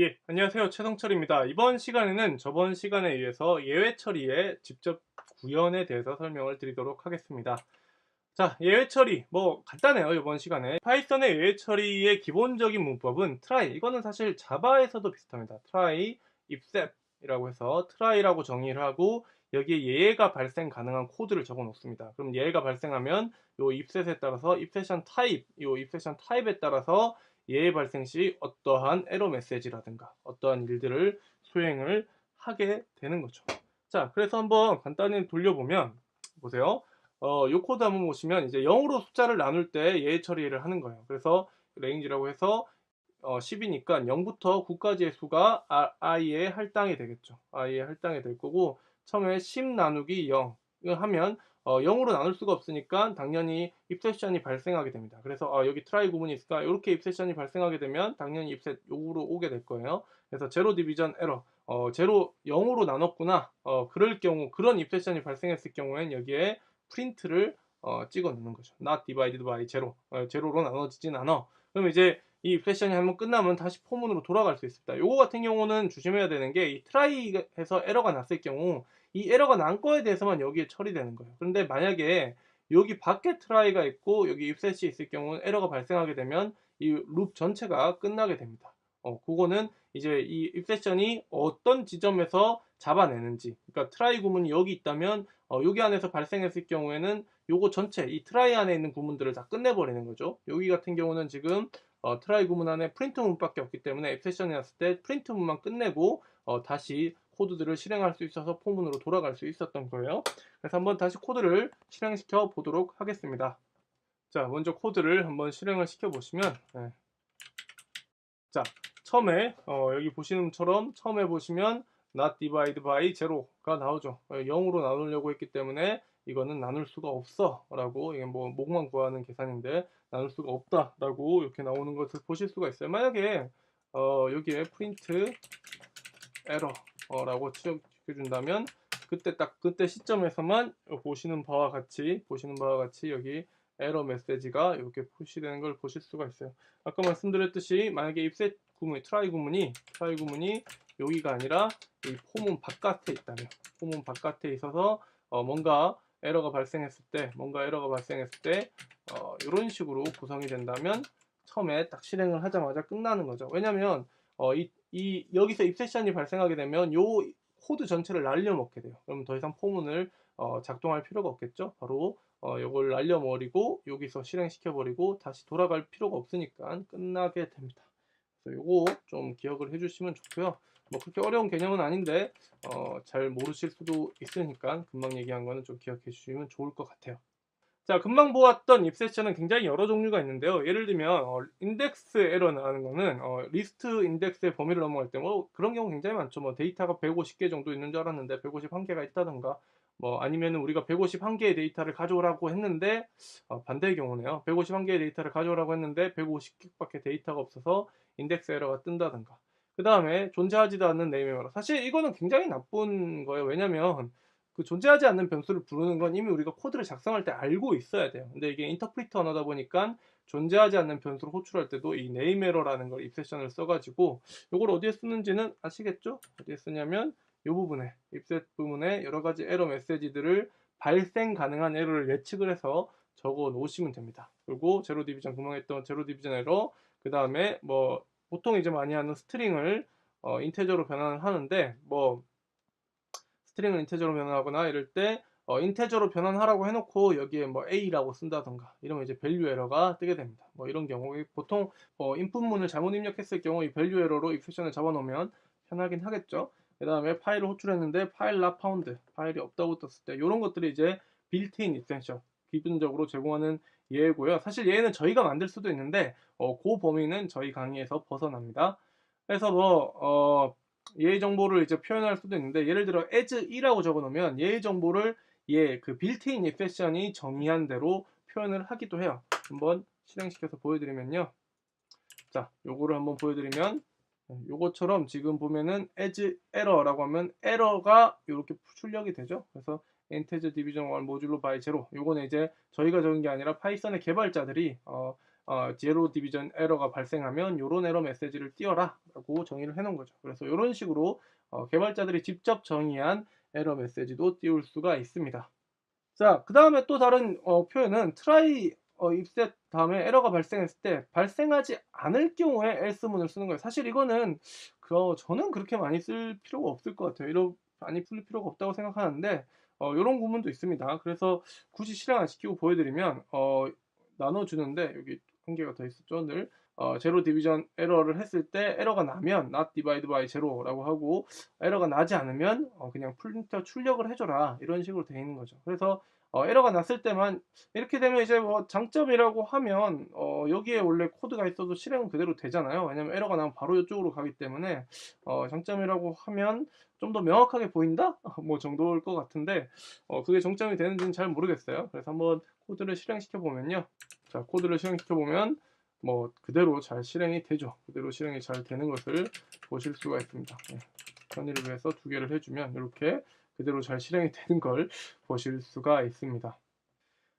예, 안녕하세요. 최성철입니다. 이번 시간에는 저번 시간에 이어서 예외 처리의 직접 구현에 대해서 설명을 드리도록 하겠습니다. 자, 예외 처리. 뭐, 간단해요. 이번 시간에. 파이썬의 예외 처리의 기본적인 문법은 try. 이거는 사실 자바에서도 비슷합니다. try, ifset 이라고 해서 try라고 정의를 하고 여기에 예외가 발생 가능한 코드를 적어 놓습니다. 그럼 예외가 발생하면 요 ifset에 따라서 ifsettion type, 요 ifsettion type에 따라서 예외 발생 시 어떠한 에러 메시지라든가 어떠한 일들을 수행을 하게 되는 거죠. 자, 그래서 한번 간단히 돌려보면 보세요. 어, 요 코드 한번 보시면 이제 0으로 숫자를 나눌 때 예외 처리를 하는 거예요. 그래서 레인지라고 해서 어, 10이니까 0부터 9까지의 수가 i의 할당이 되겠죠. i의 할당이 될 거고 처음에 10 나누기 0 하면 어, 0으로 나눌 수가 없으니까 당연히 입세션이 발생하게 됩니다. 그래서 아, 여기 트라이 구문이 있을까? 이렇게 입세션이 발생하게 되면 당연히 입셋 요구로 오게 될 거예요. 그래서 제로 디비전 에러 어, 제로 0으로 나눴구나. 어, 그럴 경우 그런 입세션이 발생했을 경우엔 여기에 프린트를 어, 찍어 놓는 거죠. not divided by zero. 어, 제로로 나눠지진 않아. 그럼 이제 이 입세션이 한번 끝나면 다시 포문으로 돌아갈 수 있습니다. 요거 같은 경우는 조심해야 되는 게 이 트라이에서 에러가 났을 경우 이 에러가 난 거에 대해서만 여기에 처리되는 거예요. 그런데 만약에 여기 밖에 트라이가 있고 여기 입셋이 있을 경우는 에러가 발생하게 되면 이 룹 전체가 끝나게 됩니다. 어, 그거는 이제 이 입세션이 어떤 지점에서 잡아내는지 그러니까 트라이 구문이 여기 있다면 어, 여기 안에서 발생했을 경우에는 요거 전체 이 트라이 안에 있는 구문들을 다 끝내버리는 거죠. 여기 같은 경우는 지금 어, 트라이 구문 안에 프린트 문밖에 없기 때문에 앱세션이 났을 때 프린트 문만 끝내고 어, 다시 코드들을 실행할 수 있어서 포문으로 돌아갈 수 있었던 거예요. 그래서 한번 다시 코드를 실행시켜 보도록 하겠습니다. 자, 먼저 코드를 한번 실행을 시켜 보시면 네. 자, 처음에 어, 여기 보시는 것처럼 처음에 보시면 not divide by zero가 나오죠. 0으로 어, 나누려고 했기 때문에 이거는 나눌 수가 없어 라고 이게 뭐 목만 구하는 계산인데 나눌 수가 없다 라고 이렇게 나오는 것을 보실 수가 있어요. 만약에 어, 여기에 error 어, 라고 지켜준다면 그때 딱 그때 시점에서만 보시는 바와 같이 보시는 바와 같이 여기 에러 메시지가 이렇게 푸시되는 걸 보실 수가 있어요. 아까 말씀드렸듯이 만약에 입셋 구문, 트라이 구문이 트라이 구문이 여기가 아니라 이 포문 바깥에 있다면 포문 바깥에 있어서 어, 뭔가 에러가 발생했을 때 뭔가 에러가 발생했을 때 어, 이런 식으로 구성이 된다면 처음에 딱 실행을 하자마자 끝나는 거죠. 왜냐하면 어, 이, 이 여기서 입세션이 발생하게 되면 요 코드 전체를 날려먹게 돼요. 그럼 더 이상 포문을 어, 작동할 필요가 없겠죠. 바로 어, 이걸 날려버리고 여기서 실행시켜버리고 다시 돌아갈 필요가 없으니까 끝나게 됩니다. 그래서 요거 좀 기억을 해주시면 좋고요. 뭐 그렇게 어려운 개념은 아닌데 어, 잘 모르실 수도 있으니까 금방 얘기한 거는 좀 기억해 주시면 좋을 것 같아요. 자, 금방 보았던 입세션은 굉장히 여러 종류가 있는데요. 예를 들면 어, 인덱스 에러라는 거는 어, 리스트 인덱스의 범위를 넘어갈 때 뭐 그런 경우 굉장히 많죠. 뭐 데이터가 150개 정도 있는 줄 알았는데 151개가 있다던가 뭐 아니면 우리가 151개의 데이터를 가져오라고 했는데 어, 반대의 경우네요. 151개의 데이터를 가져오라고 했는데 150개밖에 데이터가 없어서 인덱스 에러가 뜬다던가. 그 다음에 존재하지도 않는 네임 에러. 사실 이거는 굉장히 나쁜 거예요. 왜냐면 그 존재하지 않는 변수를 부르는 건 이미 우리가 코드를 작성할 때 알고 있어야 돼요. 근데 이게 인터프리터 언어다 보니까 존재하지 않는 변수를 호출할 때도 이 name error라는 걸 입세션을 써가지고 이걸 어디에 쓰는지는 아시겠죠? 어디에 쓰냐면 이 부분에 입셋 부분에 여러 가지 에러 메시지들을 발생 가능한 에러를 예측을 해서 적어 놓으시면 됩니다. 그리고 제로 디비전 금방 했던 제로 디비전 에러 그 다음에 뭐 보통 이제 많이 하는 스트링을 어, 인테저로 변환하는데 뭐 스트링을 인테저로 변환하거나 이럴 때 어, 인테저로 변환하라고 해놓고 여기에 뭐 a라고 쓴다던가 이러면 이제 밸류 에러가 뜨게 됩니다. 뭐 이런 경우 보통 뭐 인풋문을 잘못 입력했을 경우 이 밸류 에러로 익셉션을 잡아놓으면 편하긴 하겠죠. 그 다음에 파일을 호출했는데 파일 not found 파일이 없다고 떴을 때 이런 것들이 이제 빌트인 익스텐션 기본적으로 제공하는 예고요. 사실 얘는 저희가 만들 수도 있는데 어, 그 범위는 저희 강의에서 벗어납니다. 그래서 뭐 어, 예의 정보를 이제 표현할 수도 있는데 예를 들어 as 2라고 적어 놓으면 예의 정보를 예, 그 빌트인 익셉션이 정의한 대로 표현을 하기도 해요. 한번 실행시켜서 보여드리면요. 자, 요거를 한번 보여드리면 요것처럼 지금 보면은 as error라고 하면 에러가 이렇게 출력이 되죠. 그래서 integer division 1 모듈로 by 0 요거는 이제 저희가 적은 게 아니라 파이썬의 개발자들이 어, 어, 제로 디비전 에러가 발생하면 이런 에러 메시지를 띄워라 라고 정의를 해놓은 거죠. 그래서 이런 식으로 어, 개발자들이 직접 정의한 에러 메시지도 띄울 수가 있습니다. 자, 그 다음에 또 다른 어, 표현은 try 어, 입셋 다음에 에러가 발생했을 때 발생하지 않을 경우에 else문을 쓰는 거예요. 사실 이거는 그, 어, 저는 그렇게 많이 쓸 필요가 없을 것 같아요. 이런 많이 풀릴 필요가 없다고 생각하는데 어, 이런 구문도 있습니다. 그래서 굳이 실행 안 시키고 보여드리면 어, 나눠주는데 여기 한 개가 더 있었죠. 늘 어, 제로 디비전 에러를 했을 때 에러가 나면 not divide by 제로라고 하고 에러가 나지 않으면 어, 그냥 프린터 출력을 해줘라 이런 식으로 되어 있는 거죠. 그래서 어, 에러가 났을 때만 이렇게 되면 이제 뭐 장점이라고 하면 어, 여기에 원래 코드가 있어도 실행은 그대로 되잖아요. 왜냐면 에러가 나면 바로 이쪽으로 가기 때문에 어, 장점이라고 하면 좀 더 명확하게 보인다? 뭐 정도일 것 같은데 어, 그게 정점이 되는지는 잘 모르겠어요. 그래서 한번 코드를 실행시켜 보면요. 자 코드를 실행시켜 보면 뭐 그대로 잘 실행이 되죠. 그대로 실행이 잘 되는 것을 보실 수가 있습니다. 네. 편의를 위해서 두 개를 해주면 이렇게 그대로 잘 실행이 되는 걸 보실 수가 있습니다.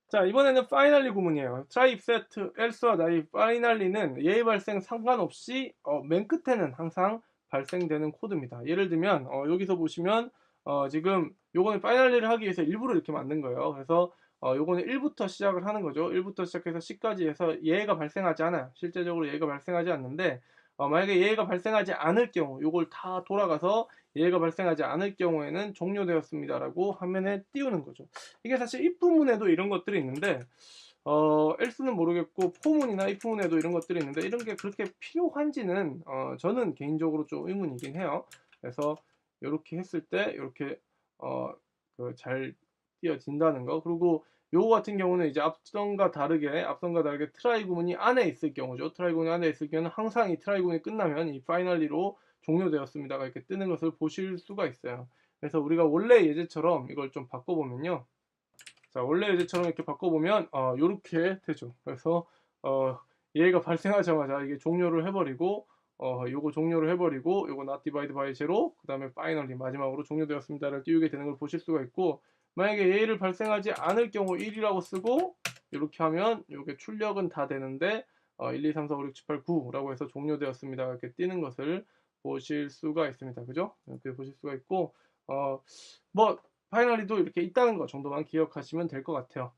자 이번에는 파이널리 구문이에요. try, set, else와 die, 파이널리는 예의 발생 상관없이 어, 맨 끝에는 항상 발생되는 코드입니다. 예를 들면 어, 여기서 보시면 어, 지금 요거는 파이널리를 하기 위해서 일부러 이렇게 만든 거예요. 그래서 어, 요거는 1부터 시작을 하는 거죠. 1부터 시작해서 10까지 해서 예가 발생하지 않아요. 실제적으로 예가 발생하지 않는데 어, 만약에 예가 발생하지 않을 경우 요걸 다 돌아가서 예가 발생하지 않을 경우에는 종료되었습니다 라고 화면에 띄우는 거죠. 이게 사실 입부문에도 이런 것들이 있는데 어, else는 모르겠고 포문이나 if문에도 이런 것들이 있는데 이런 게 그렇게 필요한지는 어, 저는 개인적으로 좀 의문이긴 해요. 그래서 이렇게 했을 때 이렇게 어, 그 잘 띄어진다는 거. 그리고 요거 같은 경우는 이제 앞선과 다르게 앞선과 다르게 트라이 구문이 안에 있을 경우죠. 트라이 구문이 안에 있을 경우는 항상 이 트라이 구문이 끝나면 이 파이널리로 종료되었습니다가 이렇게 뜨는 것을 보실 수가 있어요. 그래서 우리가 원래 예제처럼 이걸 좀 바꿔보면요. 자, 원래 예제처럼 이렇게 바꿔보면 어, 이렇게 되죠. 그래서 어, 얘가 발생하자마자 이게 종료를 해버리고 어, 요거 종료를 해버리고 요거 not divide by zero 그 다음에 finally 마지막으로 종료되었습니다를 띄우게 되는 걸 보실 수가 있고 만약에 예를 발생하지 않을 경우 1이라고 쓰고 이렇게 하면 이게 출력은 다 되는데 어, 1, 2, 3, 4, 5, 6, 7, 8, 9라고 해서 종료되었습니다. 이렇게 뜨는 것을 보실 수가 있습니다. 그죠? 이렇게 보실 수가 있고 어, 뭐 파이널리도 이렇게 있다는 것 정도만 기억하시면 될 것 같아요.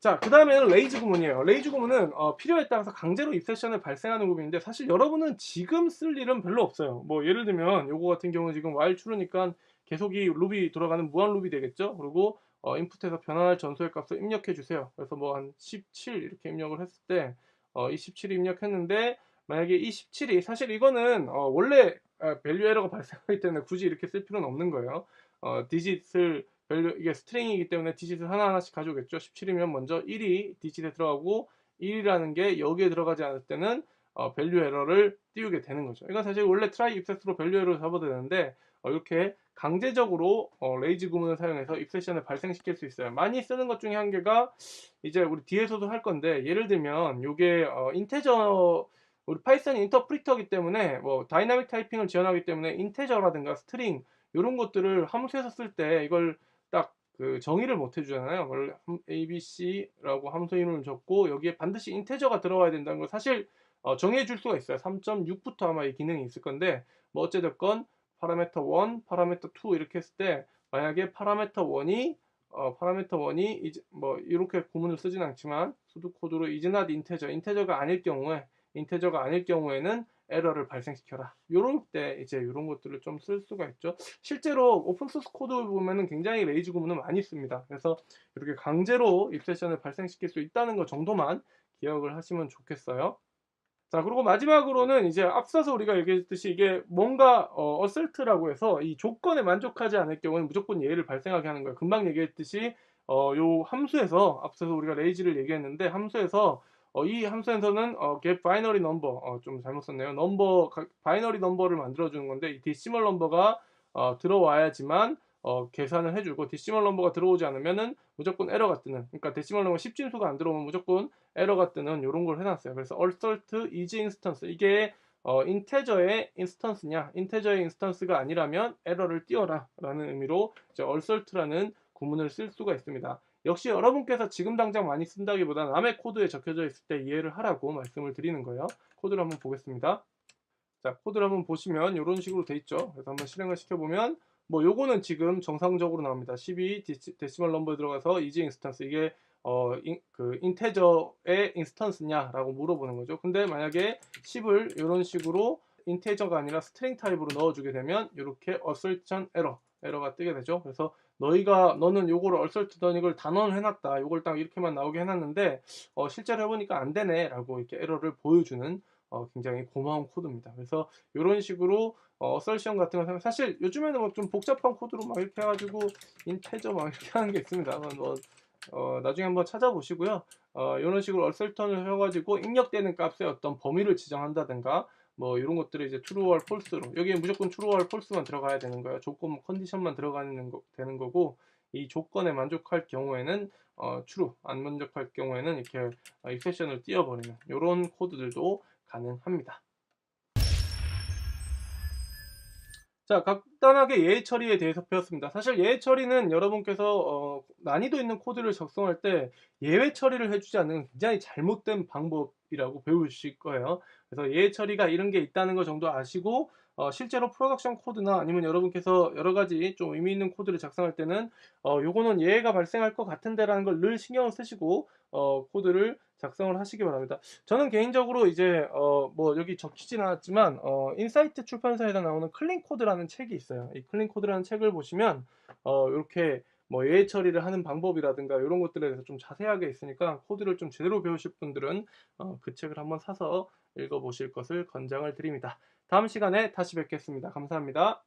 자, 그 다음에는 레이즈 구문이에요. 레이즈 구문은 어, 필요에 따라서 강제로 입세션을 발생하는 구문인데 사실 여러분은 지금 쓸 일은 별로 없어요. 뭐 예를 들면 요거 같은 경우는 지금 while true니까 계속 이 룹이 돌아가는 무한 룹이 되겠죠. 그리고 어, 인풋에서 변환할 전소의 값을 입력해 주세요. 그래서 뭐 한 17 이렇게 입력을 했을 때 어, 이 17이 입력했는데 만약에 이 17이 사실 이거는 어, 원래 밸류 에러가 발생하기 때문에 굳이 이렇게 쓸 필요는 없는 거예요. 어, 디짓을 밸류 이게 스트링이기 때문에 디짓을 하나하나씩 가져오겠죠. 17이면 먼저 1이 디짓에 들어가고 1이라는 게 여기에 들어가지 않을 때는 어, 밸류 에러를 띄우게 되는 거죠. 이건 사실 원래 트라이 입셋으로 밸류 에러를 잡아야 되는데 어, 이렇게 강제적으로 어, 레이즈 구문을 사용해서 입세션을 발생시킬 수 있어요. 많이 쓰는 것 중에 한 개가 이제 우리 뒤에서도 할 건데 예를 들면 이게 어, 인테저 우리 파이썬이 인터프리터기 때문에 뭐 다이나믹 타이핑을 지원하기 때문에 인테저라든가 스트링 이런 것들을 함수에서 쓸 때 이걸 딱 그 정의를 못 해주잖아요. 원래 ABC라고 함수 이름을 적고 여기에 반드시 인테저가 들어와야 된다는 걸 사실 어, 정해줄 수가 있어요. 3.6부터 아마 이 기능이 있을 건데 뭐 어찌됐건 파라메터 1, 파라메터 2 이렇게 했을 때 만약에 파라메터 1이 어, 파라메터 1이 이제 뭐 이렇게 구문을 쓰진 않지만 수도 코드로 is not integer, 인테저가 아닐 경우에 인테저가 아닐 경우에는 에러를 발생시켜라. 요런 때 이제 이런 것들을 좀 쓸 수가 있죠. 실제로 오픈소스 코드 보면은 굉장히 레이즈 구문을 많이 씁니다. 그래서 이렇게 강제로 입세션을 발생시킬 수 있다는 것 정도만 기억을 하시면 좋겠어요. 자 그리고 마지막으로는 이제 앞서서 우리가 얘기했듯이 이게 뭔가 어, 어설트라고 해서 이 조건에 만족하지 않을 경우는 무조건 예를 발생하게 하는 거예요. 금방 얘기했듯이 어, 요 함수에서 앞서서 우리가 레이지를 얘기했는데 함수에서 어, 이 함수에서는 어, get binary number 어, 좀 잘못 썼네요. 넘버 바이너리 넘버를 만들어 주는 건데 이 decimal 넘버가 어, 들어와야지만 어, 계산을 해주고 데시멀 넘버가 들어오지 않으면은 무조건 에러가 뜨는 그러니까 데시멀 넘버 10진수가 안 들어오면 무조건 에러가 뜨는 이런 걸 해놨어요 그래서 assert is instance 이게 어, 인테저의 인스턴스냐 인테저의 인스턴스가 아니라면 에러를 띄워라 라는 의미로 이제 assert라는 구문을 쓸 수가 있습니다 역시 여러분께서 지금 당장 많이 쓴다기보다 남의 코드에 적혀져 있을 때 이해를 하라고 말씀을 드리는 거예요. 코드를 한번 보겠습니다. 자, 코드를 한번 보시면 이런 식으로 돼 있죠. 그래서 한번 실행을 시켜보면 뭐 요거는 지금 정상적으로 나옵니다. 12 디시, 데시멀 넘버 들어가서 이지 인스턴스 이게 어, 인, 그 인테저의 인스턴스냐라고 물어보는 거죠. 근데 만약에 10을 이런 식으로 인테저가 아니라 스트링 타입으로 넣어주게 되면 이렇게 assertion error 에러가 뜨게 되죠. 그래서 너희가 너는 요거를 얼설트던 이걸 단언을 해놨다. 요걸 딱 이렇게만 나오게 해놨는데 어, 실제로 해보니까 안 되네라고 이렇게 에러를 보여주는 어, 굉장히 고마운 코드입니다. 그래서 이런 식으로 어, 어설션 같은 거 사실 요즘에는 뭐 좀 복잡한 코드로 막 이렇게 해가지고 인테저 막 이렇게 하는 게 있습니다. 뭐 어, 나중에 한번 찾아보시고요. 어, 이런 식으로 얼설턴을 해가지고 입력되는 값의 어떤 범위를 지정한다든가 뭐 이런 것들을 이제 true or false로 여기에 무조건 true or false만 들어가야 되는 거예요. 조건 컨디션만 들어가는 거, 되는 거고 이 조건에 만족할 경우에는 어, true 안 만족할 경우에는 이렇게 어, exception을 띄워버리는 이런 코드들도 가능합니다. 자, 간단하게 예외 처리에 대해서 배웠습니다. 사실 예외 처리는 여러분께서 어, 난이도 있는 코드를 작성할 때 예외 처리를 해주지 않는 굉장히 잘못된 방법이라고 배우실 거예요. 그래서 예외 처리가 이런 게 있다는 거 정도 아시고 어, 실제로 프로덕션 코드나 아니면 여러분께서 여러 가지 좀 의미 있는 코드를 작성할 때는 어, 요거는 예외가 발생할 것 같은데라는 걸 늘 신경을 쓰시고 어, 코드를 작성을 하시기 바랍니다. 저는 개인적으로 이제 어, 뭐 여기 적히진 않았지만 어, 인사이트 출판사에서 나오는 클린 코드라는 책이 있어요. 이 클린 코드라는 책을 보시면 어, 이렇게 뭐 예외 처리를 하는 방법이라든가 이런 것들에 대해서 좀 자세하게 있으니까 코드를 좀 제대로 배우실 분들은 어, 그 책을 한번 사서 읽어보실 것을 권장을 드립니다. 다음 시간에 다시 뵙겠습니다. 감사합니다.